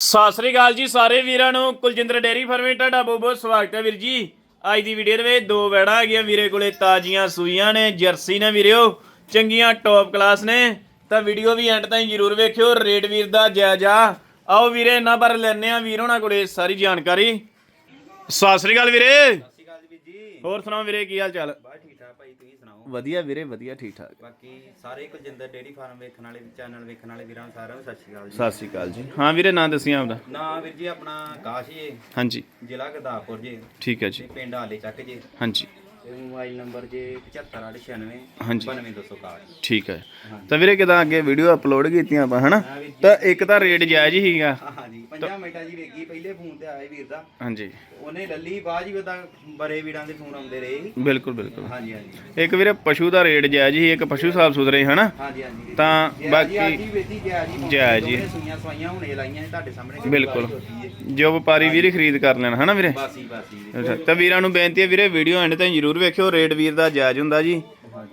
ਸਤਿ ਸ੍ਰੀ ਅਕਾਲ ਜੀ ਸਾਰੇ ਵੀਰਾਂ ਨੂੰ। ਕੁਲਜਿੰਦਰ ਡੇਰੀ ਫਾਰਮੇ ਤੁਹਾਡਾ ਬਹੁਤ ਬਹੁਤ ਸਵਾਗਤ ਹੈ ਵੀਰ ਜੀ। ਅੱਜ ਦੀ ਵੀਡੀਓ ਦੇ ਵਿੱਚ ਦੋ ਵੈੜਾਂ ਹੈਗੀਆਂ ਵੀਰੇ ਕੋਲੇ ਤਾਜ਼ੀਆਂ ਸੂਈਆਂ ਨੇ ਜਰਸੀ ਨੇ ਵੀਰਿਓ ਚੰਗੀਆਂ ਟੌਪ ਕਲਾਸ ਨੇ। ਤਾਂ ਵੀਡੀਓ ਵੀ ਐਂਡ ਤਾਈਂ ਜਰੂਰ ਵੇਖਿਓ। ਰੇਟ ਵੀਰ ਦਾ ਜਾਇਜ਼ਾ ਆਓ ਵੀਰੇ ਇਹਨਾਂ ਬਾਰੇ ਲੈਣੇ ਆ ਵੀਰ ਹੋਣਾ ਕੋਲੇ ਸਾਰੀ ਜਾਣਕਾਰੀ। ਸਤਿ ਸ੍ਰੀ ਅਕਾਲ ਵੀਰੇ। ਸਤਿ ਸ਼੍ਰੀ ਅਕਾਲ ਜੀ ਵੀਰ ਜੀ। ਹੋਰ ਸੁਣਾਓ ਵੀਰੇ ਕੀ ਹਾਲ ਚਾਲ? ਬਸ ਠੀਕ ਠਾਕ ਭਾਈ ਤੁਸੀਂ ਵਧੀਆ ਵੀਰੇ ਵਧੀਆ ਠੀਕ ਠਾਕ ਬਾਕੀ ਸਾਰੇ ਕੁਲਜਿੰਦਰ ਡੇਰੀ ਫਾਰਮ ਵੇਖਣ ਵਾਲੇ ਚੈਨਲ ਵੇਖਣ ਵਾਲੇ ਵੀਰਾਂ ਨੂੰ ਸਾਰਿਆਂ ਨੂੰ ਸਤਿ ਸ਼੍ਰੀ ਅਕਾਲ ਜੀ। ਸਤਿ ਸ੍ਰੀ ਅਕਾਲ ਜੀ। ਹਾਂ ਵੀਰੇ ਨਾਂ ਦੱਸਿਆ ਆਪਦਾ? ਨਾ ਵੀਰ ਜੀ ਆਪਣਾ ਕਾਸ਼ ਜੀ। ਹਾਂਜੀ। ਜ਼ਿਲ੍ਹਾ ਗੁਰਦਾਸਪੁਰ ਜੀ। ਠੀਕ ਹੈ ਜੀ। ਤੇ ਪਿੰਡ ਹਾਲੇ ਚੱਕ ਜੀ। ਹਾਂਜੀ। ਤੇ ਮੋਬਾਈਲ ਨੰਬਰ ਜੀ 75896 ਹਾਂਜੀ। 92261 ਠੀਕ ਹੈ। ਹਾਂਜੀ। ਤਾਂ ਵੀਰੇ ਕਿਦਾਂ ਅੱਗੇ ਵੀਡੀਓ ਅਪਲੋਡ ਕੀਤੀਆਂ ਆਪਾਂ ਹਨਾ? ਹਾਂ ਵੀਰ ਜੀ। ਤਾਂ ਇੱਕ ਤਾਂ ਰੇਟ ਜਾਇਜ਼ ਹੀ ਸੀਗਾ। ਹਾਂ ਜੀ। 50 ਮਿੰਟਾਂ ਜੀ ਵੇਗੀ ਪਹਿਲੇ ਫੋਨ ਤੇ ਆਏ ਵੀਰ ਦਾ। ਹਾਂਜੀ। ਉਹਨੇ ਲੱਲੀ ਬਾਅਦ ਹੀ ਉਹਦਾ ਬੜੇ ਵੀਰਾਂ ਦੇ ਫੋਨ ਆਉਂਦੇ ਰਹੇ ਸੀ। ਬਿਲਕੁਲ ਬਿਲਕੁਲ। ਹਾਂਜੀ ਹਾਂਜੀ। ਇੱਕ ਵੀਰੇ ਪਸ਼ੂ ਦਾ ਰੇਟ ਜਾਇਜ਼ ਹੀ ਇੱਕ ਪਸ਼ੂ ਸਾਫ਼ ਸੁਥਰੇ ਹਨਾ? ਹਾਂਜੀ ਹਾਂਜੀ। ਤਾਂ ਜੀ ਬਾਕੀ ਅੱਜ ਹੀ ਵੇਦੀ ਗਿਆ ਜੀ ਜੈ ਜੀ। ਦੋਵੇਂ ਸੂਈਆਂ ਸਵਾਈਆਂ ਹੁਣੇ ਲਾਈਆਂ ਨੇ ਤੁਹਾਡੇ ਸਾਹਮਣੇ। ਬਿਲਕੁਲ। ਜੋ ਵਪਾਰੀ ਵੀਰੇ ਖਰੀਦ ਕਰ ਲੈਣ ਹਨਾ ਵੀਰੇ? ਬਾਸੀ ਬਾਸੀ। ਅੱਛਾ ਤਾਂ ਵੀਰਾਂ ਨੂੰ ਬੇਨਤੀ ਹੈ ਵੀਰੇ ਵੀਡੀਓ ਐਂਡ ਤਾਈਂ ਜਰੂਰ ਵੇਖਿਓ ਰੇਟ ਵੀਰ ਦਾ ਜਾਇਜ਼ ਹੁੰਦਾ ਜੀ।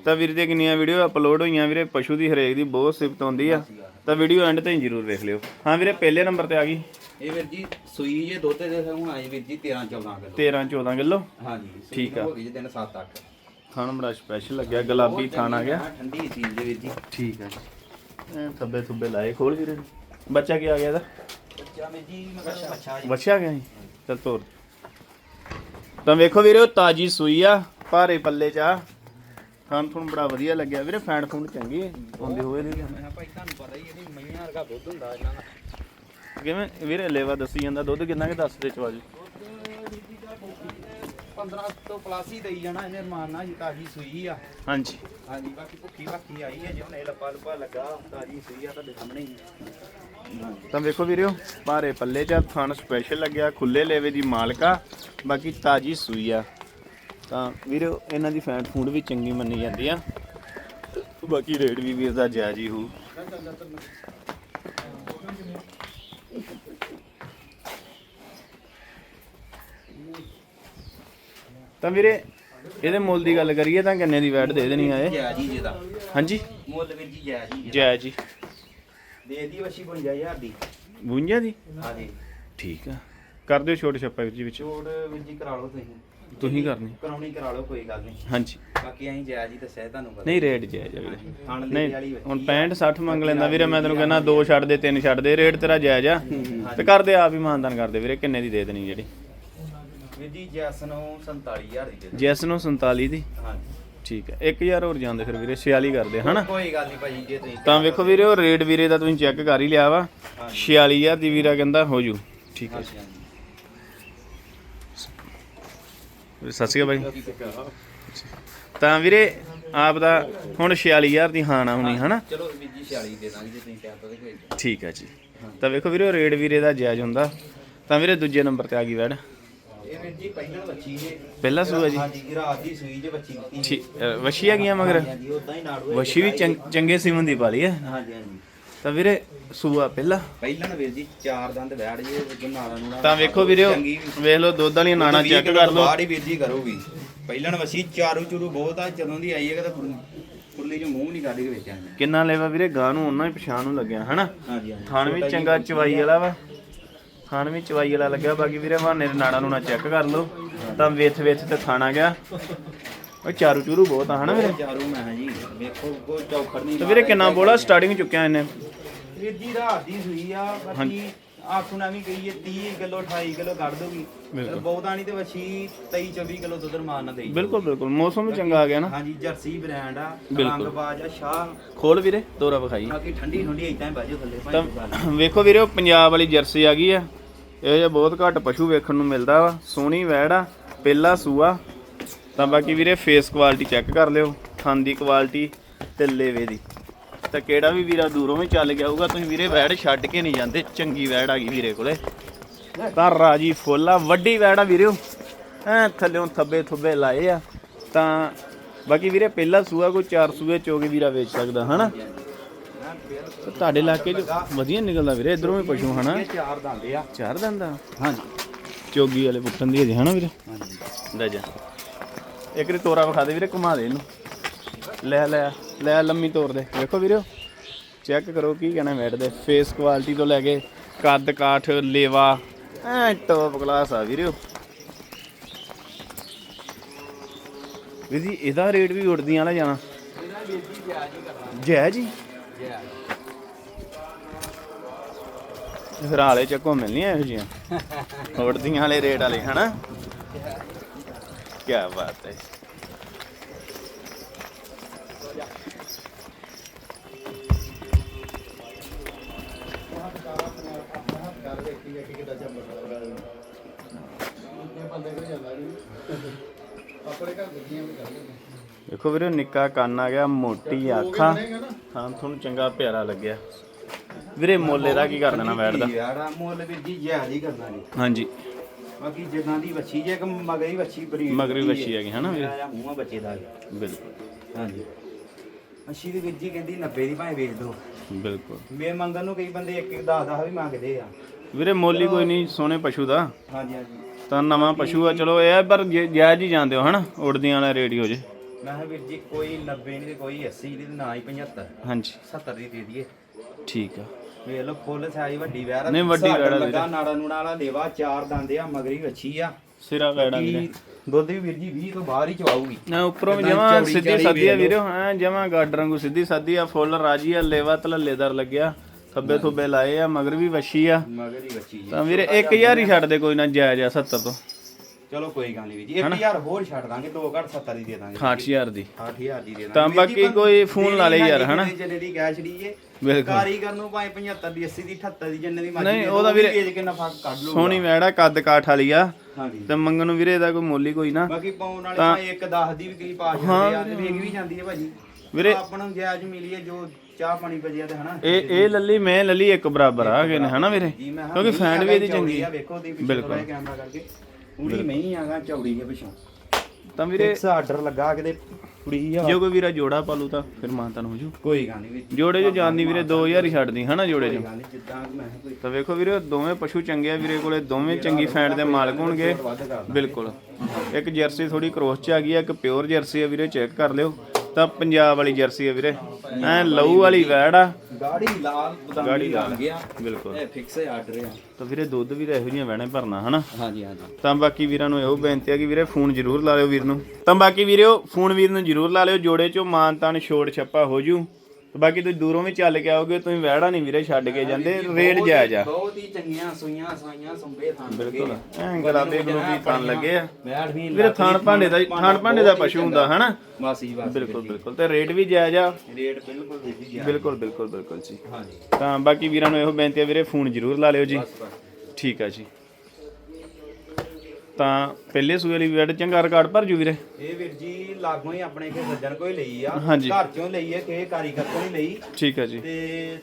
ਤਾਂ ਵੀਰ ਦੀਆਂ ਕਿੰਨੀਆਂ ਵੀਡੀਓ ਅਪਲੋਡ ਹੋਈਆਂ ਵੀਰੇ ਪਸ਼ੂ ਦੀ ਹਰੇਕ ਦੀ ਬਹੁਤ ਸਿਫਤ ਹੁੰਦੀ ਆ। ਤਾਂ ਵੀਡੀਓ ਐਂਡ ਤਾਈਂ ਜਰੂਰ ਵੇਖ ਲਿਓ। ਹਾਂ ਵੀਰੇ ਪਹਿਲੇ ਨੰਬਰ ਤੇ ਆ ਗਈ। ਇਹ ਵੀਰ ਜੀ ਸੂਈ ਜੇ ਦੁੱਧ ਦੇ ਹੁਣ ਆਏ ਵੀਰ ਜੀ 13 14 ਕਿਲੋ। 13 14 ਕਿਲੋ? ਹਾਂਜੀ ਠੀਕ ਆ। ਹੋ ਗਈ ਜੀ ਦਿਨ 7 8 ਖਾਣ ਬੜਾ ਸਪੈਸ਼ਲ ਲੱਗਿਆ ਗੁਲਾਬੀ ਥਾਣ ਆ ਗਿਆ। ਠੰਡੀ ਚੀਜ਼ ਦੇ ਵੀਰ ਜੀ। ਠੀਕ ਹੈ ਜੀ। ਐ ਥੱਬੇ ਥੁੱਬੇ ਲਾਏ ਖੋਲ ਵੀਰੇ ਬੱਚਾ ਕੀ ਆ ਗਿਆ ਇਹਦਾ? ਬੱਚਾ ਵੀਰ ਜੀ ਮਗਰ ਜੀ। ਵਛਿਆ ਗਿਆ ਜੀ। ਚਲ ਤੋਰ। ਤਾਂ ਵੇਖੋ ਵੀਰੇ ਉਹ ਤਾਜੀ ਸੂਈ ਆ। ਭਾਰੇ ਪੱਲੇ ਚ ਆ। ਖਾਣ ਤੁਹਾਨੂੰ ਬੜਾ ਵਧੀਆ ਲੱਗਿਆ। ਵੀਰੇ ਫੈਂਟ ਫੂਡ ਚੰਗੀ ਹੁੰਦੀ ਹੋਏ ਦੀ ਮੈਂ ਕਿਹਾ ਭਾਈ ਤੁਹਾਨੂੰ ਪਤਾ ਹੀ ਇਹਦੀ ਮਈਆਂ ਵਰਗਾ ਦੁੱਧ ਹੁੰਦਾ ਇਹਨਾਂ ਦਾ। ਕਿਵੇਂ? ਵੀਰੇ ਲੇਵਾ ਦੱਸੀ ਜਾਂਦਾ। ਦੁੱਧ ਕਿੰਨਾ ਕਿ ਦੱਸ ਦੇ ਚਵਾਜੀ? 15 ਤੋਂ ਪਲੱਸ ਹੀ ਦੇਈ ਜਾਣਾ ਇਹਨੇ ਮਾਰਨਾ ਜੀ ਤਾਜੀ ਸੂਈ ਆ। ਹਾਂਜੀ। ਹਾਂਜੀ ਬਾਕੀ ਭੁੱਖੀ ਭੱਖੀ ਆਈ ਹੈ ਜਿਵੇਂ ਲੱਪਾ ਲੱਪਾ ਲੱਗਾ ਤਾਜੀ ਸੂਈ ਆ ਤੁਹਾਡੇ ਸਾਹਮਣੇ ਹੀ ਤਾਂ ਵੇਖੋ ਵੀਰਿਓ ਭਾਰੇ ਪੱਲੇ ਚ ਥਣ ਸਪੈਸ਼ਲ ਲੱਗਿਆ। ਖੁੱਲੇ ਲੇਵੇ ਦੀ ਮਾਲਕਾ। ਬਾਕੀ ਤਾਜੀ ਸੂਈ ਆ। ਤਾਂ ਵੀਰਿਓ ਇਹਨਾਂ ਦੀ ਫੈਂਟ ਫੂਡ ਵੀ ਚੰਗੀ ਮੰਨੀ ਜਾਂਦੀ ਆ। ਬਾਕੀ ਰੇਟ ਵੀ ਵੀਰ ਦਾ ਜਾਇਜ਼ ਹੀ ਹੋਊ। ਤਾਂ ਵੀਰੇ ਇਹਦੇ ਮੁੱਲ ਦੀ ਗੱਲ ਕਰੀਏ ਤਾਂ ਕਿੰਨੇ ਦੀ ਵੈਟ ਦੇ ਦੇਣੀ ਆ ਇਹ? ਜੈ ਜੀ ਜਿਹਦਾ। ਹਾਂਜੀ? ਮੁੱਲ ਵੀਰ ਜੀ ਜੈ ਜੀ ਜਾਇਜ਼ ਜੀ ਦੇ ਦੀ ਵਸ਼ੀ 55000 ਦੀ। ਬੁੰਝਾ ਦੀ? ਹਾਂਜੀ। ਠੀਕ ਆ। ਕਰ ਦਿਓ ਛੋਟੇ ਛੱਪਾ ਵਿੱਚ ਵਿੱਚ। ਛੋੜ ਵੀਰ ਜੀ ਕਰਾ ਲਓ ਤੁਸੀਂ। ਤੁਸੀਂ ਕਰਨੀ। ਕਰਾਉਣੀ ਕਰਾ ਲਓ ਕੋਈ ਗੱਲ ਨਹੀਂ। ਹਾਂਜੀ। ਬਾਕੀ ਅਸੀਂ ਜੈ ਜੀ ਦੱਸਿਆ ਤੁਹਾਨੂੰ ਪਤਾ। ਨਹੀਂ ਰੇਟ ਜਾਇਜ਼ ਆ ਵੀਰੇ। ਨਹੀਂ ਹੁਣ 65 60 ਮੰਗ ਲੈਂਦਾ ਵੀਰੇ ਮੈਂ ਤੈਨੂੰ ਕਹਿੰਦਾ ਦੋ ਛੱਡ ਦੇ ਤਿੰਨ ਛੱਡ ਦੇ ਰੇਟ ਤੇਰਾ ਜਾਇਜ਼ ਆ। ਤੇ ਕਰਦੇ ਆਪ ਹੀ ਮਾਨਦਾਨ ਕਰਦੇ ਵੀਰੇ ਕਿੰਨੇ ਦੀ ਦੇ ਦੇਣੀ ਜਿਹੜੀ? ਵੀਰ ਜੀ ਜੈਸ ਨੂੰ 47000 ਦੀ ਦੇ। ਜਿਸ ਨੂੰ 47 ਦੀ? ਹਾਂਜੀ। ਠੀਕ ਹੈ 1000 ਹੋਰ ਜਾਂਦੇ ਫਿਰ ਵੀਰੇ 46 ਕਰਦੇ ਹਨਾ? ਕੋਈ ਗੱਲ ਨਹੀਂ ਭਾਜੀ ਜੇ ਤੁਸੀਂ ਤਾਂ ਵੇਖੋ ਵੀਰੇ ਉਹ ਰੇਟ ਵੀਰੇ ਦਾ ਤੁਸੀਂ ਚੈੱਕ ਕਰ ਹੀ ਲਿਆ ਵਾ। 46000 ਦੀ ਵੀਰਾ ਕਹਿੰਦਾ ਹੋ ਜੂ। ਠੀਕ ਹੈ ਹਾਂਜੀ ਹਾਂਜੀ ਵੀਰੇ, ਸਤਿ ਸ਼੍ਰੀ ਅਕਾਲ ਬਾਈ। ਤਾਂ ਵੀਰੇ ਆਪ ਦਾ ਹੁਣ 46000 ਦੀ ਹਾਨ ਆ ਹੁਣੀ ਹਨਾ? ਚਲੋ ਵੀਰ ਜੀ 46 ਦੇ ਦਾਂਗੇ ਜੇ ਤੁਸੀਂ ਕਹਿ ਤਾ ਕੋਈ ਠੀਕ ਹੈ ਜੀ। ਤਾਂ ਵੇਖੋ ਵੀਰੇ ਰੇਟ ਵੀਰੇ ਦਾ ਜਾਇਜ਼ ਹੁੰਦਾ। ਤਾਂ ਵੀਰੇ ਦੂਜੇ ਨੰਬਰ ਤੇ ਆ ਗਈ ਵੈੜ। ਇਹ ਵੀਰ ਜੀ ਪਹਿਲਾਂ ਬੱਚੀ ਜੇ। ਪਹਿਲਾ ਸੂਆ ਜੀ। ਹਾਂਜੀ ਰਾਤ ਦੀ ਸੂਈ ਜੇ ਬੱਚੀ ਦਿੱਤੀ। ਠੀਕ ਵਸ਼ੀ ਆ ਗਈਆਂ ਮਗਰ? ਹਾਂਜੀ ਉਦਾਂ ਹੀ ਨਾੜੂ ਹੈ। ਵਸ਼ੀ ਵੀ ਚੰਗ- ਚੰਗੇ ਸਿਮਨ ਦੀ ਪਾਲੀ ਹੈ। ਹਾਂਜੀ ਹਾਂਜੀ। ਤਾਂ ਵੀਰੇ ਸੂਆ ਪਹਿਲਾ। ਪਹਿਲਾਂ ਨਾ ਵੀਰ ਜੀ ਚਾਰ ਦੰਦ ਵੈੜ ਜੇ ਜੋ ਨਾਲਾ ਨੂੜਾ ਤਾਂ ਵੇਖੋ ਵੀਰੇ ਉਹ ਵੇਖ ਲਓ ਦੁੱਧ ਵਾਲੀਆਂ ਨਾਣਾ ਚੈੱਕ ਕਰ ਲਓ। ਬਾਹਰ ਹੀ ਵੀਰ ਜੀ ਕਰੋਗੀ। ਪਹਿਲਾਂ ਨਾ ਵਸੀ ਚਾਰੂ ਚੂਰੂ ਬਹੁਤ ਆ ਜਦੋਂ ਦੀ ਆਈ ਹੈ ਕਦੇ ਕੁਰਲੀ ਚ ਮੂੰਹ ਨਹੀਂ ਕੱਢ ਕੇ। ਕਿੰਨਾ ਲੈਵਾ ਵੀਰੇ ਗਾਂ ਨੂੰ ਉਹਨਾਂ ਹੀ ਪਛਾਣ ਨੂੰ ਲੱਗਿਆ ਹਨਾ? ਹਾਂਜੀ ਹਾਂਜੀ। ਥਾਣ ਵੀ ਚੰਗਾ ਚਵਾਈ ਵਾਲਾ ਵਾ। ਥਾਣ ਵੀ ਚਵਾਈ ਵਾਲਾ ਲੱਗਿਆ ਬਾਕੀ ਵੀਰੇ ਬਹਾਨੇ ਦੇ ਨਾੜਾ ਨੂੰ ਨਾ ਚੈੱਕ ਕਰ ਲਓ। ਤਾਂ ਵੇਥ ਵੇਥ ਤੇ ਥਾਣਾ ਗਿਆ। ਉਹ ਚਾਰੂ ਚੂਰੂ ਬਹੁਤ ਆ ਹਨਾ ਵੀਰੇ? ਚਾਰੂ ਮੈਂ ਹਾਂ ਜੀ ਵੇਖੋ ਕੋ ਚੌਖੜ ਨਹੀਂ ਤੇ ਵੀਰੇ ਕਿੰਨਾ ਬੋਲਾ ਸਟਾਰਟਿੰਗ ਚੁੱਕਿਆ ਇਹਨੇ। ਜੀ ਰਾਤ ਦੀ ਸੂਈ ਆ ਬਾਕੀ ਆਖੁਣਾ ਵੀ ਕਹੀਏ 30 ਕਿਲੋ 28 ਕਿਲੋ ਕੱਢ ਦੋਗੀ ਬਿਲਕੁਲ। ਬਹੁਤਾ ਨਹੀਂ ਤੇ ਵਛੀ 23 24 ਕਿਲੋ ਦੁੱਧ ਮਾਰ ਨਾ ਦੇਈ ਬਿਲਕੁਲ ਬਿਲਕੁਲ। ਮੌਸਮ ਵੀ ਚੰਗਾ ਆ ਗਿਆ ਨਾ। ਹਾਂਜੀ ਜਰਸੀ ਬ੍ਰਾਂਡ ਆ ਬਿਲਕੁਲ। ਰੰਗ ਬਾਜ ਆ ਸ਼ਾਹ। ਖੋਲ ਵੀਰੇ ਦੋਰਾ ਵਿਖਾਈ। ਬਾਕੀ ਠੰਡੀ ਠੰਡੀ ਇਦਾਂ ਹੀ ਬਾਜੋ ਥੱਲੇ ਤਾਂ ਭਾਈ ਵੇਖੋ ਵੀਰੇ ਉਹ ਪੰਜਾਬ ਵਾਲੀ ਜਰਸੀ ਆ ਗਈ ਆ। ਇਹ ਜਿਹਾ ਬਹੁਤ ਘੱਟ ਪਸ਼ੂ ਵੇਖਣ ਨੂੰ ਮਿਲਦਾ ਵਾ। ਸੋਹਣੀ ਵੈੜ ਆ ਪਹਿਲਾ ਸੂਆ। ਤਾਂ ਬਾਕੀ ਵੀਰੇ ਫੇਸ ਕੁਆਲਿਟੀ ਚੈੱਕ ਕਰ ਲਿਓ। ਥਣ ਦੀ ਕੁਆਲਿਟੀ ਤੇ ਲੇਵੇ ਦੀ। ਤਾਂ ਕਿਹੜਾ ਵੀ ਵੀਰਾ ਦੂਰੋਂ ਵੀ ਚੱਲ ਗਿਆ ਹੋਊਗਾ ਤੁਸੀਂ ਵੀਰੇ ਵੈੜ ਛੱਡ ਕੇ ਨਹੀਂ ਜਾਂਦੇ। ਚੰਗੀ ਵੈੜ ਆ ਗਈ ਵੀਰੇ ਕੋਲੇ। ਤਾਂ ਰਾਜੀ ਫੁੱਲਾ ਵੱਡੀ ਵੈੜ ਆ ਵੀਰੇ ਐ ਥੱਲੇੋਂ ਥੱਬੇ ਥੁੱਬੇ ਲਾਏ ਆ। ਤਾਂ ਬਾਕੀ ਵੀਰੇ ਪਹਿਲਾ ਸੂਆ ਕੋਈ ਚਾਰ ਸੂਏ ਚੋਗੇ ਵੀਰਾ ਵੇਚ ਸਕਦਾ ਹਨਾ? ਤੁਹਾਡੇ ਇਲਾਕੇ 'ਚ ਵਧੀਆ ਨਿਕਲਦਾ ਵੀਰੇ ਇਧਰੋਂ ਵੀ ਪਸ਼ੂ ਹਨਾ? ਚਾਰ ਦੰਦੇ ਆ। ਚਾਰ ਦੰਦਾ ਹਾਂਜੀ। ਚੋਗੀ ਵਾਲੇ ਪੁੱਟਣ ਦੀ ਹਜੇ ਹਨਾ ਵੀਰੇ? ਹਾਂਜੀ। ਲੈ ਜਾ। ਇੱਕ ਰੀ ਤੋਰਾ ਵਿਖਾ ਦੇ ਵੀਰੇ ਘੁਮਾ ਦੇ ਇਹਨੂੰ। ਲੈ ਲੈ ਲੈ ਲੰਮੀ ਤੋਰ ਦੇ। ਵੇਖੋ ਵੀਰੇ ਚੈੱਕ ਕਰੋ ਕੀ ਕਹਿਣਾ ਮੈਟ ਦੇ। ਫੇਸ ਕੁਆਲਿਟੀ ਤੋਂ ਲੈ ਕੇ ਕੱਦ ਕਾਠ, ਲੇਵਾ, ਐ ਟੌਪ ਕਲਾਸ ਆ ਵੀਰੇ। ਵੀਰ ਜੀ, ਇਹਦਾ ਰੇਟ ਵੀ ਉੜਦੀਆਂ ਵਾਲਾ ਜਾਣਾ। ਇਹਦਾ ਵੀਰ ਜੈ ਜੀ। ਵਿਆਜ ਫਿਰ ਹਾਲੇ ਚੱਕੋ ਮਿਲਣੀਆਂ ਇਹੋ ਜੀਆਂ ਉੜਦੀਆਂ ਵਾਲੇ ਰੇਟ ਵਾਲੇ, ਹਨਾ? ਕੀ ਬਾਤ ਹੈ। ਦੇਖੋ ਵੀਰੇ ਨਿੱਕਾ ਕੰਨ ਆ ਗਿਆ ਮੋਟੀ ਅੱਖਾਂ ਹਾਂ ਤੁਹਾਨੂੰ ਚੰਗਾ ਪਿਆਰਾ ਲੱਗਿਆ। ਵੀਰੇ ਮੋਲੇ ਦਾ ਕੀ ਕਰ ਦੇਣਾ ਬੈਠ ਦਾ ਯਾਰ ਮੁੱਲ ਵੀਰ ਜੀ ਹੀ ਕਰਨਾ ਜੀ। ਹਾਂਜੀ। ਬਾਕੀ ਜਿੱਦਾਂ ਦੀ ਵੱਛੀ ਜੇ ਕਿ ਮਗਰੀ ਵੱਛੀ ਬਰੀਡ ਮਗਰੀ ਵੱਛੀ ਹੈਗੀ ਹਨਾ ਵੀਰੇ? ਮੇਰਾ ਮੂੰਹਾਂ ਬੱਚੇ ਦਾ। ਬਿਲਕੁਲ। ਹਾਂਜੀ। ਅੱਛੀ ਦੀ ਵੀਰ ਜੀ ਕਹਿੰਦੀ 90 ਦੀ ਭਾਵੇਂ ਵੇਚ ਦੋ। ਬਿਲਕੁਲ। ਮੇ ਮੰਗਣ ਨੂੰ ਕਈ ਬੰਦੇ 1 1 10 10 ਵੀ ਮੰਗਦੇ ਆ। ਵੀਰੇ ਮੋਲੀ ਕੋਈ ਨਹੀਂ ਸੋਹਣੇ ਪਸ਼ੂ ਦਾ। ਹਾਂਜੀ ਹਾਂਜੀ। ਤਾਂ ਨਵਾਂ ਪਸ਼ੂ ਆ ਚਲੋ ਇਹ ਆ ਪਰ ਜੇ- ਜਾਇਜ਼ ਹੀ ਜਾਂਦੇ ਹੋ ਹਨਾ? ਉੜਦੀਆਂ ਵਾਲਾ ਰੇਡੀਓ ਜੇ। ਮੈਂ ਕਿਹਾ ਵੀਰ ਜੀ ਕੋਈ 90 ਨਹੀਂ ਤੇ ਕੋਈ 80 ਨਹੀਂ ਤੇ ਨਾ ਹੀ 75 ਹਾਂਜੀ। 70 ਦੀ ਦੇ ਦਈਏ। ਠੀਕ ਆ। ਵੇਖ ਲਓ ਫੁੱਲ ਸਾਈ ਵੱਡੀ ਵੈਰ ਨਹੀਂ, ਵੱਡੀ ਵੈੜ ਆ ਵੀਰੇ। ਲੱਗਾ ਨਾੜਾ ਨੂੜਾ ਵਾਲਾ ਲੇਵਾ ਚਾਰ ਦੰਦੇ ਆ ਮਗਰੀ ਵੱਛੀ ਆ। ਸਿਰਾ ਵੈੜਾ ਵੀਰੇ। ਕੀ ਦੁੱਧ ਵੀ ਵੀਰ ਜੀ 20 ਤੋਂ ਬਾਹਰ ਹੀ ਚਵਾਊਗੀ। ਨਾ ਉੱਪਰੋਂ ਕਿੰਨਾ ਜਮਾ ਚੌੜੀ ਸਿੱਧੀ ਚਾੜੀ ਸਾਦੀ ਆ ਵੇਖ ਵੀਰੇ ਹਾਂ ਜਮਾ ਗਾਡਰ ਵਾਂਗੂ ਸਿੱਧੀ ਸਾਦੀ ਆ ਫੁੱਲ ਰਾਜੀ ਆ ਲੇਵਾ ਤਲੱਲੇਦਾਰ ਲੱਗਿਆ। ਥੱਬੇ ਥੁੱਬੇ ਲਾਏ ਆ ਮਗਰ ਵੀ ਵਸ਼ੀ ਆ। ਮਗਰੀ ਵੱਛੀ ਜੀ। ਤਾਂ ਵੀਰੇ 1000 ਹੀ ਛੱਡ ਦੇ ਕੋਈ ਨਾ ਜਾਇਜ਼ ਆ 70 ਤੋਂ। ਚਲੋ ਕੋਈ ਗੱਲ ਨਹੀਂ ਵੀਰ ਜੀ 1000 ਹੋਰ ਛੱਡ ਦਾਂਗੇ 2 ਘੱਟ 70 ਦੀ ਦੇ ਦਾਂਗੇ। 8000 ਦੀ। 8000 ਦੀ ਦੇ ਦਾਂਗੇ। ਤਾਂ ਜੀ, ਬਾਕੀ ਕੋਈ ਫੋਨ ਲਾ ਲੇ ਯਾਰ, ਹਨਾ? ਨਾ ਜਿਹੜੇ ਦੀ ਕੈਸ਼ ਲੀਏ ਬਿਲਕੁਲ। ਕਾਰੀਗਰ ਨੂੰ ਭਾਵੇਂ 75 ਦੀ 80 ਦੀ 78 ਦੀ ਜਿੰਨੇ ਦੀ ਮਰਜ਼ੀ ਨਹੀਂ, ਉਹਦਾ ਵੀਰੇ- ਵੇਚ ਕੇ ਨਫਾ ਕੱਢ ਲਊਗਾ। ਸੋਹਣੀ ਵੈੜਾ ਕੱਦ ਕਾਠ ਵਾਲੀ ਆ। ਤੇ ਮੰਗਣ ਨੂੰ ਵੀਰੇ ਇਹਦਾ ਕੋਈ ਮੁੱਲ ਹੀ ਕੋਈ ਨਾ। ਬਾਕੀ ਪਾਉਣ ਵਾਲੇ ਭਾਵੇਂ ਇੱਕ 10 ਦੀ ਵੀ ਕਈ ਪਾ ਜਾਂਦੇ ਆ ਤੇ ਵੇਖ ਵੀ ਜਾਂਦੀ ਹੈ ਭਾਜੀ। ਵੀਰੇ ਆਪਾਂ ਨੂੰ ਜਾਇਜ਼ ਮਿਲੀ ਹੈ ਜੋ ਚਾਹ ਪਾਣੀ ਬਜਿਆ ਤੇ ਹਨਾ। ਇਹ ਇਹ ਲੱਲੀ ਮੈਂ ਲੱਲੀ ਇੱਕ ਬਰਾਬਰ ਆ ਗਏ ਨੇ ਹਨਾ ਵੀਰੇ? ਜੀ ਮੈਂ ਕਿਉਂਕਿ ਫੈਂਡ ਵੀ ਇਹਦੀ ਚੰਗੀ ਆ ਵੇਖੋ ਦੀ ਪਿੱਛੇ ਬਿਲਕੁਲ। ਕੈਮਰਾ ਕਰਕੇ। ਪੂਰੀ ਮਹੀਂ ਆਗਾ ਚੌੜੀ ਹੈ ਪਿੱਛੋਂ। ਤਾਂ ਵੀਰੇ ਫਿਕਸ ਆਰਡਰ ਲੱਗਾ ਕਿਤੇ ਕੁੜੀ ਆ। ਜੇ ਕੋਈ ਵੀਰਾ ਜੋੜਾ ਪਾਲੂ ਤਾਂ ਫਿਰ ਮਾਨਤਾਂ ਹੋ ਜੂ। ਕੋਈ ਗੱਲ ਨਹੀਂ ਜੋੜੇ ਜੋ ਜਾਂਦੀ ਵੀਰੇ 2000 ਹੀ ਛੱਡਦੀ ਹਨਾ ਜੋੜੇ ਕੋਈ ਚ। ਗੱਲ ਨਹੀਂ ਜਿੱਦਾਂ ਮੈਂ ਕਿਹਾ ਕੋਈ ਤਾਂ ਵੇਖੋ ਵੀਰੇ ਦੋਵੇਂ ਪਸ਼ੂ ਚੰਗੇ ਆ ਵੀਰੇ ਕੋਲੇ ਦੋਵੇਂ ਚੰਗੀ ਫੈਂਟ ਦੇ ਮਾਲਕ ਹੋਣਗੇ। ਵੱਧ ਬਿਲਕੁਲ। ਇੱਕ ਜਰਸੀ ਥੋੜੀ ਕ੍ਰੋਸ ਚ ਆ ਗਈ ਆ ਇੱਕ ਪਿਓਰ ਜਰਸੀ ਆ ਵੀਰੇ ਚੈੱਕ ਕਰ ਲਿਓ। ਤਾਂ ਪੰਜਾਬ ਵਾਲੀ ਜਰਸੀ ਆ ਵੀਰੇ। ਐ ਲਹੂ ਵਾਲੀ ਵੈੜ ਆ। ਗਾੜੀ ਲਾਲ ਬਦਾਮੀ ਗਾੜੀ ਲਾਲ। ਗਿਆ। ਬਿਲਕੁਲ। ਇਹ ਫਿਕਸ ਆਰਡਰ ਆ ਤਾਂ ਵੀਰੇ ਦੁੱਧ ਵੀ ਤਾਂ ਇਹੋ ਜਿਹੀਆਂ ਵੈਣਾ ਭਰਨਾ ਹਨਾ? ਹਾਂਜੀ ਹਾਂਜੀ। ਤਾਂ ਬਾਕੀ ਵੀਰਾਂ ਨੂੰ ਇਹੋ ਬੇਨਤੀ ਆ ਕਿ ਵੀਰੇ ਫੋਨ ਜ਼ਰੂਰ ਲਾ ਲਿਓ ਵੀਰ ਨੂੰ। ਤਾਂ ਬਾਕੀ ਵੀਰਿਓ ਫੋਨ ਵੀਰ ਨੂੰ ਜ਼ਰੂਰ ਲਾ ਲਿਓ ਜੋੜੇ ਚੋਂ ਮਾਨ ਤਾਨ ਛੋੜ ਛੱਪਾ ਹੋ ਜੂ। ਤੇ ਬਾਕੀ ਤੁਸੀਂ ਦੂਰੋਂ ਵੀ ਚੱਲ ਕੇ ਆਓਗੇ ਤੁਸੀਂ ਵਹਿੜਾ ਨਹੀਂ ਵੀਰੇ ਛੱਡ ਕੇ ਜਾਂਦੇ ਰੇਟ ਜਾਇਜ਼ ਆ। ਬਹੁਤ ਹੀ ਚੰਗੀਆਂ ਸੂਈਆਂ ਸਾਈਆਂ ਸੰਭੇ ਥਾਂ ਬਿਲਕੁਲ। ਐਂ ਗੁਲਾਬੀ ਗੁਲੂਬੀ ਤਾਂ ਲੱਗੇ ਆ। ਵੀ ਵੀਰੇ ਥਾਣ ਭਾਂਡੇ ਦਾ ਥਾਣ ਭਾਂਡੇ ਦਾ ਪਸ਼ੂ ਹੁੰਦਾ ਹਨਾ? ਬਸ ਹੀ ਬਸ ਬਿਲਕੁਲ ਬਿਲਕੁਲ। ਤੇ ਰੇਟ ਵੀ ਜਾਇਜ਼ ਆ। ਰੇਟ ਬਿਲਕੁਲ ਦੀ ਗਿਆ ਬਿਲਕੁਲ ਬਿਲਕੁਲ ਬਿਲਕੁਲ ਜੀ। ਹਾਂਜੀ। ਤਾਂ ਬਾਕੀ ਵੀਰਾਂ ਨੂੰ ਇਹੋ ਬੇਨਤੀ ਆ ਵੀਰੇ ਫੋਨ ਜ਼ਰੂਰ ਲਾ ਲਿਓ ਜੀ। ਬਸ ਬਸ। ਠੀਕ ਆ ਜੀ। ਤਾਂ ਪਹਿਲੇ ਸੂਏ ਲਈ ਵੀਰ ਚੰਗਾ ਰਿਕਾਰਡ ਭਰ ਜੂ ਵੀਰੇ। ਇਹ ਵੀਰ ਜੀ ਲਾਗੋਂ ਹੀ ਆਪਣੇ ਕੇ ਸੱਜਣ ਕੋਈ ਲਈ ਆ। ਹਾਂਜੀ। ਘਰ ਚੋਂ ਲਈ ਹੈ ਕਿਸੇ ਕਾਰੀਗਰ ਤੋਂ ਨਹੀਂ ਲਈ। ਠੀਕ ਆ ਜੀ। ਤੇ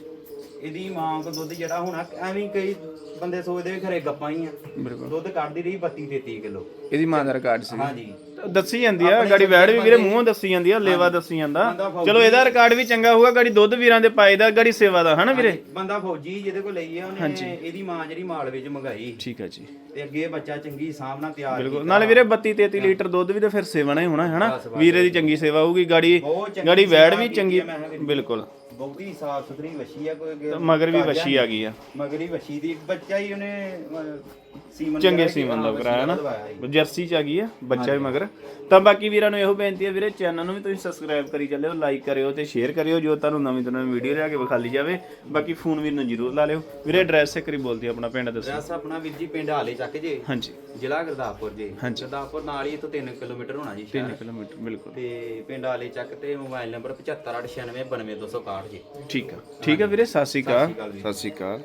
ਇਹਦੀ ਮਾਂ ਕੋ ਦੁੱਧ ਜਿਹੜਾ ਹੋਣਾ ਐਵੇਂ ਹੀ ਕਈ ਬੰਦੇ ਸੋਚਦੇ ਵੀ ਖਰੇ ਗੱਪਾਂ ਹੀ ਆ। ਬਿਲਕੁਲ। ਦੁੱਧ ਕੱਢਦੀ ਰਹੀ 32 33 ਕਿਲੋ। ਇਹਦੀ ਮਾਂ ਦਾ ਰਿਕਾਰਡ ਸੀ। ਹਾਂਜੀ। ਦੱਸੀ ਜਾਂਦੀ ਆ ਗਾੜੀ ਵੈੜ ਵੀ ਵੀਰੇ ਮੂੰਹੋਂ ਦੱਸੀ ਜਾਂਦੀ ਆ ਲੇਵਾ ਦੱਸੀ ਜਾਂਦਾ। ਚਲੋ ਇਹਦਾ ਰਿਕਾਰਡ ਵੀ ਚੰਗਾ ਹੋਊਗਾ ਗਾੜੀ ਦੁੱਧ ਵੀਰਾਂ ਦੇ ਪਾਏ ਦਾ ਗਾੜੀ ਸੇਵਾ ਦਾ ਹਨਾ ਵੀਰੇ? ਬੰਦਾ ਫੌਜੀ ਜਿਹਦੇ ਕੋਲ ਲਈ ਆ ਉਹਨੇ ਇਹਦੀ ਮਾਂ ਜਿਹੜੀ ਮਾਲਵੇ ਚ ਮੰਗਾਈ। ਠੀਕ ਆ ਜੀ। ਤੇ ਅੱਗੇ ਬੱਚਾ ਚੰਗੀ ਸਾਹਮਣਾ ਤਿਆਰ ਬਿਲਕੁਲ। ਨਾਲੇ ਵੀਰੇ 32 33 ਲੀਟਰ ਦੁੱਧ ਵੀ ਤੇ ਫਿਰ ਸੇਵਾ ਨਾਲ ਹੀ ਹੋਣਾ ਹਨਾ। ਵੀਰੇ ਦੀ ਚੰਗੀ ਸੇਵਾ ਹੋਊਗੀ ਗਾੜੀ ਗਾੜੀ ਵੈੜ ਵੀ ਚੰਗੀ। ਬਿਲਕੁਲ। ਬਹੁਤੀ ਸਾਫ਼ ਸੁਥਰੀ ਵੱਛੀ ਆ ਕੋਈ ਮਗਰ ਵੀ ਵੱਛੀ ਆ। ਗਈ ਆ। ਮਗਰੀ ਵੱਛੀ ਦੀ ਬੱਚਾ ਹੀ ਉਹਨੇ ਸੀਮਨ ਚੰਗੇ ਸੀਮਨ ਦਾ ਹਾਂ, ਕਰਾਇਆ ਨਾ। ਜਰਸੀ ਚ ਆ ਗਈ ਆ ਬੱਚਾ ਵੀ ਮਗਰ। ਤਾਂ ਬਾਕੀ ਵੀਰਾਂ ਨੂੰ ਇਹੋ ਬੇਨਤੀ ਹੈ ਵੀਰੇ ਚੈਨਲ ਨੂੰ ਵੀ ਤੁਸੀਂ ਸਬਸਕ੍ਰਾਈਬ ਕਰੀ ਚੱਲਿਓ ਲਾਈਕ ਕਰਿਓ ਤੇ ਸ਼ੇਅਰ ਕਰਿਓ ਜੋ ਤੁਹਾਨੂੰ ਨਵੀਂ ਤੋਂ ਨਵੀਂ ਵੀਡੀਓ ਲਿਆ ਕੇ ਵਿਖਾਲੀ ਜਾਵੇ। ਬਾਕੀ ਫੋਨ ਵੀਰ ਨੂੰ ਜ਼ਰੂਰ ਲਾ ਲਿਓ। ਵੀਰੇ ਐਡਰੈਸ ਇੱਕ ਵਾਰੀ ਬੋਲਦੀ ਆਪਣਾ ਪਿੰਡ ਦੱਸੋ। ਐਡਰੈਸ ਆਪਣਾ ਵੀਰ ਜੀ ਪਿੰਡ ਹਾਲੇ ਚੱਕ ਜੇ। ਹਾਂਜੀ। ਜ਼ਿਲ੍ਹਾ ਗੁਰਦਾਸਪੁਰ ਜੀ। ਗੁਰਦਾਸਪੁਰ ਨਾਲ ਹੀ ਇੱਥੋਂ 3 ਕਿਲੋਮੀਟਰ ਹੋਣਾ ਜੀ 3 ਸ਼ਹਿਰ। ਕਿਲੋਮੀਟਰ ਬਿਲਕੁਲ। ਤੇ ਪਿੰਡ ਹਾਲੇ ਚੱਕ ਤੇ ਮੋਬਾਈਲ ਨੰਬਰ 7596992261 ਜੀ। ਠੀਕ ਆ। ਠੀਕ ਆ ਵੀਰੇ ਸਤਿ ਸ਼੍ਰੀ ਅਕਾਲ। ਸਤਿ ਸ਼੍ਰੀ ਅਕਾਲ।